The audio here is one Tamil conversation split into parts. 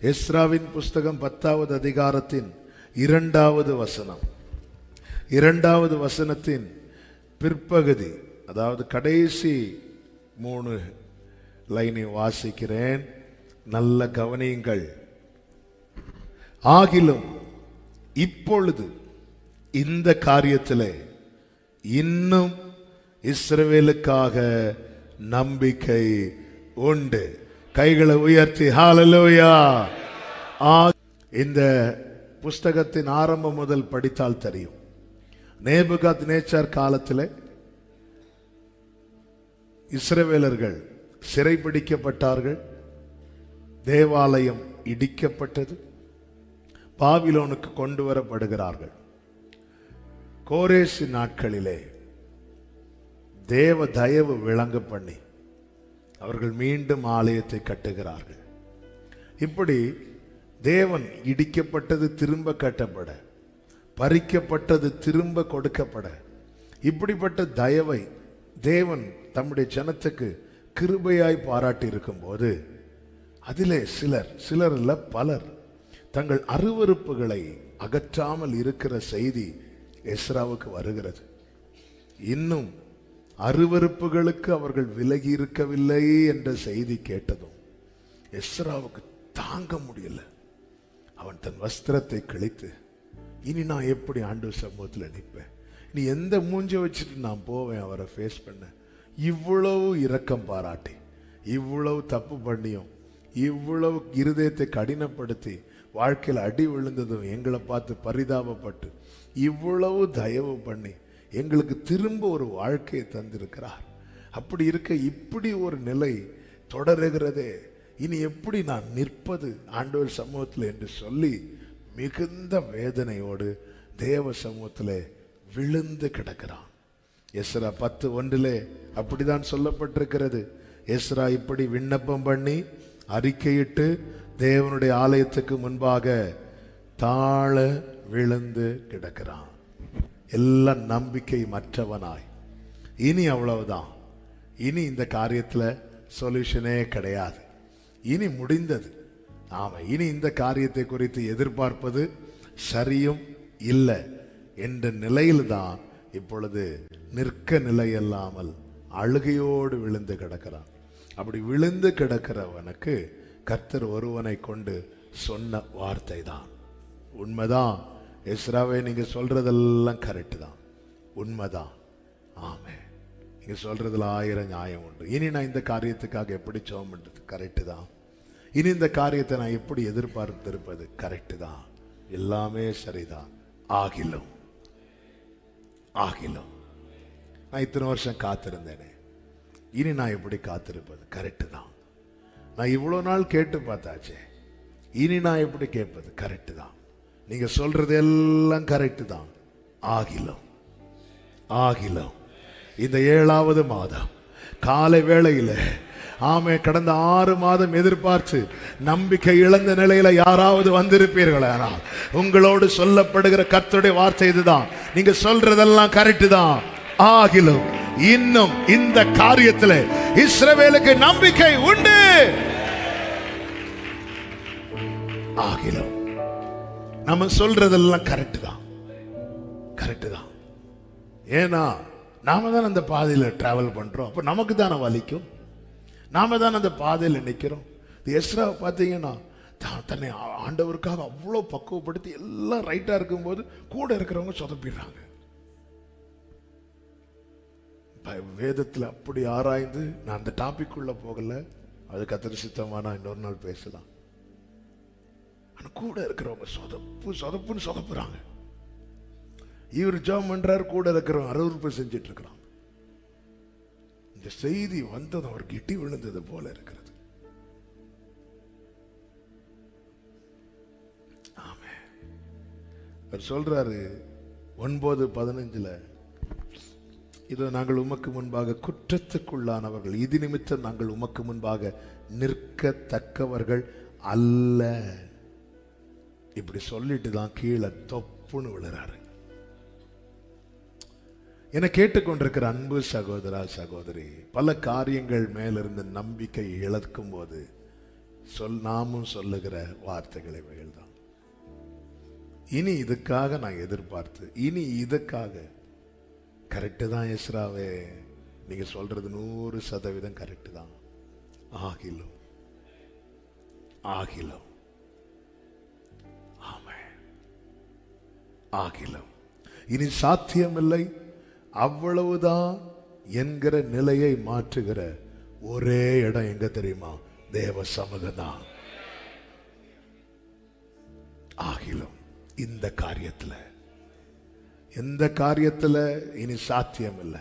எஸ்ராவின் புஸ்தகம் பத்தாவது அதிகாரத்தின் இரண்டாவது வசனம். இரண்டாவது வசனத்தின் பிற்பகுதி அதாவது கடைசி மூணு லைனை வாசிக்கிறேன். நல்ல கவனியுங்கள். ஆகிலும் இப்பொழுது இந்த காரியத்திலே இன்னும் இஸ்ரவேலுக்காக நம்பிக்கை உண்டு. கைகளை உயர்த்தி ஹாலலோயா ஆ இந்த புஸ்தகத்தின் ஆரம்பம் முதல் படித்தால் தெரியும். நேபுகாத் நேச்சார் காலத்தில் இஸ்ரவேலர்கள் சிறைபிடிக்கப்பட்டார்கள். தேவாலயம் இடிக்கப்பட்டது. பாபிலோனுக்கு கொண்டு வரப்படுகிறார்கள். கோரேசு நாட்களிலே தேவ தயவு விளங்க பண்ணி அவர்கள் மீண்டும் ஆலயத்தை கட்டுகிறார்கள். இப்படி தேவன் இடிக்கப்பட்டது திரும்ப கட்டப்பட பறிக்கப்பட்டது திரும்ப கொடுக்கப்பட இப்படிப்பட்ட தயவை தேவன் தம்முடைய ஜனத்துக்கு கிருபையாய் பாராட்டி இருக்கும்போது அதிலே சிலர் சிலர் இல்லை பலர் தங்கள் அருவருப்புகளை அகற்றாமல் இருக்கிற செய்தி எஸ்ராவுக்கு வருகிறது. இன்னும் அருவருப்புகளுக்கு அவர்கள் விலகி இருக்கவில்லை என்ற செய்தி கேட்டதும் எஸ்ராவுக்கு தாங்க முடியல. அவன் தன் வஸ்திரத்தை கிழித்து இனி நான் எப்படி ஆண்டு சமூகத்தில் நிற்பேன் நீ எந்த மூஞ்ச வச்சுட்டு நான் போவேன்? அவரை ஃபேஸ் பண்ண. இவ்வளவு இரக்கம் பாராட்டி இவ்வளவு தப்பு பண்ணியும் இவ்வளவு இருதயத்தை கடினப்படுத்தி வாழ்க்கையில் அடி விழுந்ததும் எங்களை பார்த்து பரிதாபப்பட்டு இவ்வளவு தயவு பண்ணி எங்களுக்கு திரும்ப ஒரு வாழ்க்கையை தந்திருக்கிறார். அப்படி இருக்க இப்படி ஒரு நிலை தொடருகிறதே. இனி எப்படி நான் நிற்பது? ஆண்டவர் சமூகத்தில் என்று சொல்லி மிகுந்த வேதனையோடு தேவ சமூகத்தில் விழுந்து கிடக்கிறான். எஸ்ரா பத்து ஒன்றிலே அப்படிதான் சொல்லப்பட்டிருக்கிறது. எஸ்ரா இப்படி விண்ணப்பம் பண்ணி அறிக்கையிட்டு தேவனுடைய ஆலயத்துக்கு முன்பாக தாழ விழுந்து கிடக்கிறான். எல்லாம் நம்பிக்கை மற்றவனாய் இனி அவ்வளவுதான். இனி இந்த காரியத்தில் சொல்யூஷனே கிடையாது. இனி முடிந்தது. ஆமா இனி இந்த காரியத்தை குறித்து எதிர்பார்ப்பது சரியும் இல்லை என்ற நிலையில்தான் இப்பொழுது நிற்க நிலையல்லாமல் அழுகையோடு விழுந்து கிடக்கிறான். அப்படி விழுந்து கிடக்கிறவனுக்கு கர்த்தர் ஒருவனை கொண்டு சொன்ன வார்த்தை தான் உண்மைதான். எஸ்ராவே நீங்கள் சொல்கிறதெல்லாம் கரெக்டு தான். உண்மைதான். ஆமே நீங்கள் சொல்கிறதுல ஆயிரம் நியாயம் உண்டு. இனி நான் இந்த காரியத்துக்காக எப்படி ஜெபம் கரெக்டு தான். இனி இந்த காரியத்தை நான் எப்படி எதிர்பார்த்திருப்பது கரெக்டு தான். எல்லாமே சரிதான். ஆகிலும் ஆகிலும். நான் இத்தனை வருஷம் காத்திருந்தேனே. இனி நான் எப்படி காத்திருப்பது கரெக்டு தான். நான் இவ்வளோ நாள் கேட்டு பார்த்தாச்சே. இனி நான் எப்படி கேட்பது கரெக்டு தான். நீங்க சொல்றது எல்லாம் கரெக்டு தான். ஆகிலம் ஆகிலம் இந்த ஏழாவது மாதம் காலை வேளையில ஆமே கடந்த ஆறு மாதம் எதிர்பார்த்து நம்பிக்கை இழந்த நிலையில யாராவது வந்திருப்பீர்கள் ஆனால் உங்களோடு சொல்லப்படுகிற கத்துடைய வார்த்தை இதுதான். நீங்க சொல்றதெல்லாம் கரெக்டு தான். ஆகிலும் இன்னும் இந்த காரியத்தில் இஸ்ரவேலுக்கு நம்பிக்கை உண்டு. ஆகிலும் நம்ம சொல்றதெல்லாம் கரெக்டு தான். கரெக்டு தான். ஏன்னா நாம தான் அந்த பாதையில் டிராவல் பண்றோம். அப்போ நமக்கு தானே வலிக்கும்? நாம தான் அந்த பாதையில் நிற்கிறோம் எஸ்ராவை பார்த்தீங்கன்னா தன்னை ஆண்டவருக்காக அவ்வளோ பக்குவப்படுத்தி எல்லாம் ரைட்டாக இருக்கும்போது கூட இருக்கிறவங்க சொதப்பிடுறாங்க. ப- அப்படி ஆராய்ந்து நான் அந்த டாபிக் உள்ள போகலை. அது கத்திர சித்தமா நான் இன்னொரு நாள் பேசலாம். ஆனா கூட இருக்கிறவங்க சொதப்பு சொதப்புன்னு சொதப்புறாங்க. இவர் ஜாம் பண்றாரு கூட இருக்கிறவங்க அறுவறுப்பு செஞ்சுட்டு இருக்கிறான் இந்த செய்தி வந்தது அவருக்கு இட்டி விழுந்தது போல இருக்கிறது. ஆமே அவர் சொல்றாரு ஒன்பது பதினஞ்சுல இதோ நாங்கள் உமக்கு முன்பாக குற்றத்துக்குள்ளானவர்கள். இது நிமித்தம் நாங்கள் உமக்கு முன்பாக நிற்கத்தக்கவர்கள் அல்ல. இப்படி சொல்லிட்டு தான் கீழே தொப்புன்னு விழுறாரு. என கேட்டுக்கொண்டிருக்கிற அன்பு சகோதரா சகோதரி பல காரியங்கள் மேலிருந்து நம்பிக்கை இழக்கும் போது சொல் நாமும் சொல்லுகிற வார்த்தைகளை இவைகள் தான் இனி இதுக்காக நான் எதிர்பார்த்து இனி இதுக்காக கரெக்டு தான் எஸ்ராவே. நீங்க சொல்றது நூறு சதவீதம் கரெக்டு தான். ஆகிலும் ஆகிலும். ஆகிலும். இனி சாத்தியமில்லை. அவ்வளவுதான் என்கிற நிலையை மாற்றுகிற ஒரே இடம் எங்க தெரியுமா? தேவ சமூகம் தான் ஆகிலும் இந்த காரியத்துல எந்த காரியத்துல இனி சாத்தியம் இல்லை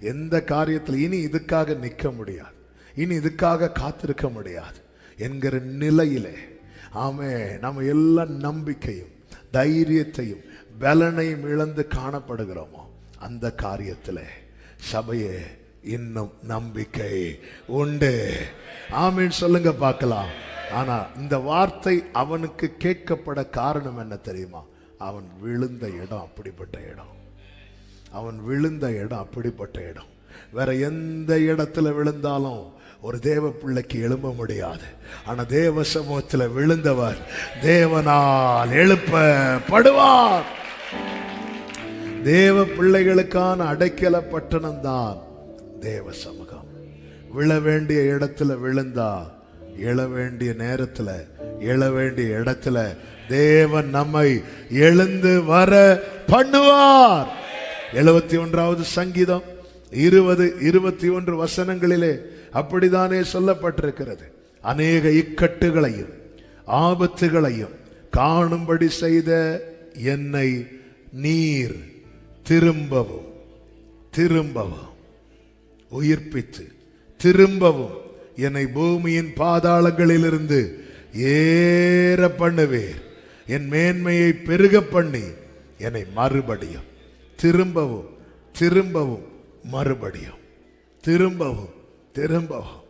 எந்த காரியத்துல இனி இதுக்காக நிற்க முடியாது. இனி இதுக்காக காத்திருக்க முடியாது என்கிற நிலையிலே. ஆமே நம்ம எல்லா நம்பிக்கையும் தைரியத்தையும் பலனையும் இழந்து காணப்படுகிறோமோ அந்த காரியத்தில் சபையே இன்னும் நம்பிக்கை உண்டு. ஆமீன். சொல்லுங்க பார்க்கலாம். ஆனா இந்த வார்த்தை அவனுக்கு கேட்கப்பட காரணம் என்ன தெரியுமா? அவன் விழுந்த இடம் அப்படிப்பட்ட இடம். அவன் விழுந்த இடம் அப்படிப்பட்ட இடம். வேற எந்த இடத்துல விழுந்தாலும் ஒரு தேவ பிள்ளைக்கு எழும்ப முடியாது. ஆனா தேவ சமூகத்தில் விழுந்தவர் தேவனால் எழுப்பப்படுவார். தேவ பிள்ளைகளுக்கான அடைக்கல பட்டணம் தான் தேவ சமூகம். விழ வேண்டிய இடத்துல விழுந்தா எழ வேண்டிய நேரத்துல எழ வேண்டிய இடத்துல தேவன் நம்மை எழுந்து வர பண்ணுவார். எழுபத்தி ஒன்றாவது சங்கீதம் இருபது இருபத்தி ஒன்று வசனங்களிலே அப்படித்தானே சொல்லப்பட்டிருக்கிறது. அநேக இக்கட்டுகளையும் ஆபத்துகளையும் காணும்படி செய்த என்னை நீர் திரும்பவும் திரும்பவும் உயிர்ப்பித்து திரும்பவும் என்னை பூமியின் பாதாளங்களிலிருந்து ஏற பண்ணுவேர் என் மேன்மையை பெருக பண்ணி என்னை மறுபடியும் திரும்பவும் திரும்பவும் மறுபடியும் திரும்பவும் திரும்பவும்.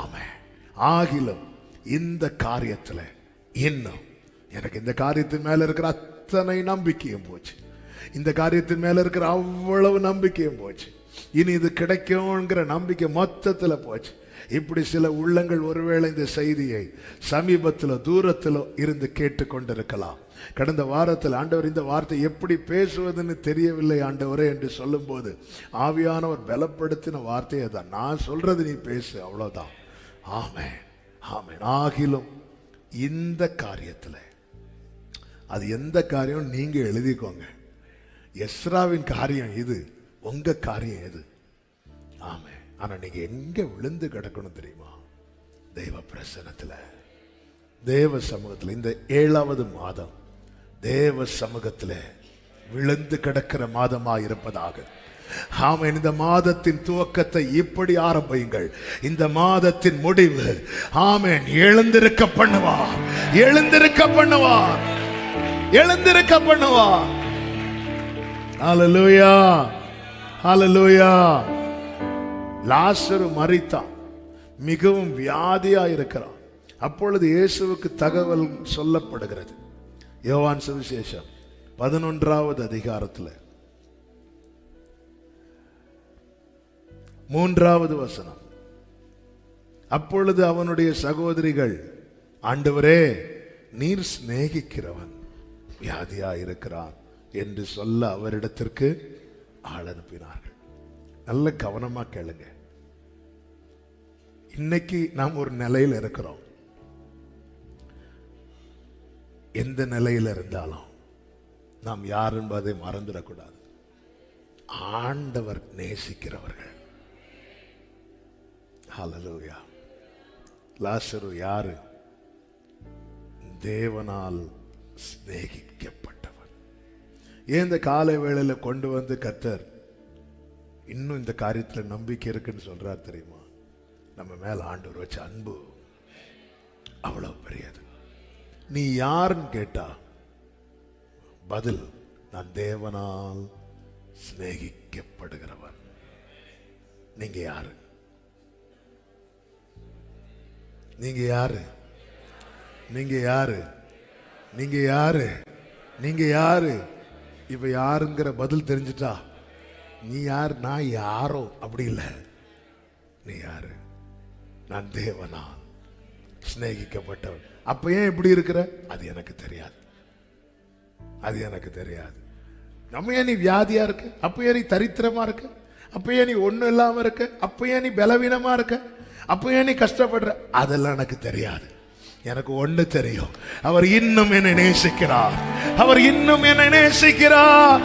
ஆமே ஆகிலும் இந்த காரியத்துல இன்னும் எனக்கு இந்த காரியத்தின் மேல இருக்கிற அத்தனை நம்பிக்கையும் போச்சு. இந்த காரியத்தின் மேல இருக்கிற அவ்வளவு நம்பிக்கையும் போச்சு. இனி இது கிடைக்கும்ங்கிற நம்பிக்கை மொத்தத்துல போச்சு. இப்படி சில உள்ளங்கள் ஒருவேளை இந்த செய்தியை சமீபத்தில் தூரத்தில் இருந்து கேட்டுக்கொண்டிருக்கலாம். கடந்த வாரத்தில் ஆண்டவர் இந்த வார்த்தை எப்படி பேசுவதுன்னு தெரியவில்லை ஆண்டவரே என்று சொல்லும்போது ஆவியானவர் பலப்படுத்தின வார்த்தையை தான். நான் சொல்றது நீ பேசு அவ்வளவுதான். ஆமே ஆமே ஆகிலும் இந்த காரியத்தில் அது எந்த காரியம் நீங்க எழுதிக்கோங்க. எஸ்ராவின் காரியம் இது உங்க காரியம் எது ஆமே ஆனா நீங்க எங்க விழுந்து கிடக்கணும் தெரியுமா? தெய்வ பிரசனத்துல. தேவ சமூகத்துல. இந்த ஏழாவது மாதம் தேவ சமூகத்துல விழுந்து கிடக்கிற மாதமா இருப்பதாக. ஆமென். இந்த மாதத்தின் துவக்கத்தை இப்படி ஆரம்பியுங்கள். இந்த மாதத்தின் முடிவு ஆமேன் எழுந்திருக்க பண்ணுவா எழுந்திருக்க பண்ணுவா எழுந்திருக்க பண்ணுவா ஹalleluya ஹalleluya லாசரு மரித்தான் மிகவும் வியாதியா இருக்கிறான். அப்பொழுது இயேசுவுக்கு தகவல் சொல்லப்படுகிறது. யோவான் சுவிசேஷம் பதினொன்றாவது அதிகாரத்தில். மூன்றாவது வசனம். அப்பொழுது அவனுடைய சகோதரிகள் ஆண்டவரே நீர் சிநேகிக்கிறவன். வியாதியா இருக்கிறான். என்று சொல்ல அவரிடத்திற்கு ஆள் அனுப்பினார்கள். நல்ல கவனமா கேளுங்க. இன்னைக்கு நாம் ஒரு நிலையில் இருக்கிறோம். எந்த நிலையில் இருந்தாலும் நாம் யார் என்பதை மறந்துடக்கூடாது. ஆண்டவர் நேசிக்கிறவர்கள். ஹலலூயா லாசரு யாரு? தேவனால் சிநேகிக்கப்பட்ட ஏன் இந்த காலை வேளையில் கொண்டு வந்து கத்தர் இன்னும் இந்த காரியத்தில் நம்பிக்கை இருக்குன்னு சொல்கிறார் தெரியுமா? நம்ம மேலே ஆண்டவர் வச்ச அன்பு அவ்வளோ பெரியது. நீ யாருன்னு கேட்டா பதில் நான் தேவனால் சிநேகிக்கப்படுகிறவன். நீங்க யாரு? நீங்க யாரு? நீங்க யாரு? நீங்க யாரு? நீங்க யாரு? இப்ப யாருங்கிற பதில் தெரிஞ்சிட்டா நீ யார்? நான் யாரோ? அப்படி இல்லை. நீ யாரு? நான் தேவனா? சிநேகிக்கப்பட்டவன். அப்போ ஏன் இப்படி இருக்கிற? அது எனக்கு தெரியாது. அது எனக்கு தெரியாது. நம்ம ஏன் நீ வியாதியாக இருக்கு? அப்போ ஏன் நீ தரித்திரமாக இருக்கு? அப்போ ஏன் நீ ஒன்றும் இல்லாமல் இருக்க? அப்போ ஏன் நீ பலவீனமாக இருக்க? அப்போ ஏன் நீ கஷ்டப்படுற? அதெல்லாம் எனக்கு தெரியாது. எனக்கு ஒண்ணு தெரியும். அவர் இன்னும் என்னை நேசிக்கிறார். அவர் இன்னும் என்னை நேசிக்கிறார்.